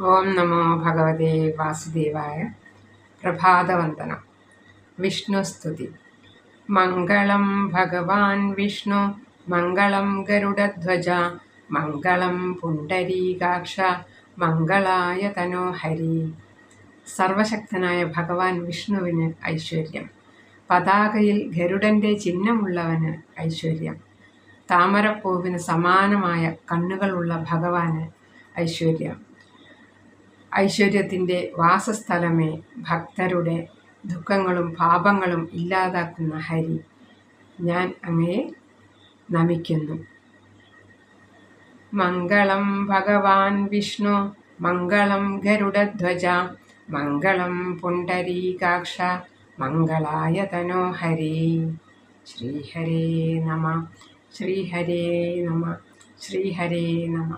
ഓം നമോ ഭഗവതേ വാസുദേവായ പ്രഭാതവന്ദനം. വിഷ്ണുസ്തുതി മംഗളം ഭഗവാൻ വിഷ്ണു മംഗളം ഗരുഡധ്വജ മംഗളം പുണ്ടരീകാക്ഷ മംഗളായ തനോഹരി. സർവശക്തനായ ഭഗവാൻ വിഷ്ണുവിന് ഐശ്വര്യം. പതാകയിൽ ഗരുഡന്റെ ചിഹ്നമുള്ളവന് ഐശ്വര്യം. താമരപ്പൂവിന് സമാനമായ കണ്ണുകളുള്ള ഭഗവാന് ഐശ്വര്യം. ഐശ്വര്യത്തിന്റെ വാസസ്ഥലമേ ഭക്തരുടെ ദുഃഖങ്ങളും പാപങ്ങളും ഇല്ലാതാക്കുന്ന ഹരി ഞാൻ അങ്ങയെ നമിക്കുന്നു. മംഗളം ഭഗവാൻ വിഷ്ണു മംഗളം ഗരുഡധ്വജ മംഗളം പുണ്ടരീകാക്ഷ മംഗളായ തനോഹരി ശ്രീഹരേ നമ ശ്രീഹരേ നമ ശ്രീഹരേ നമ.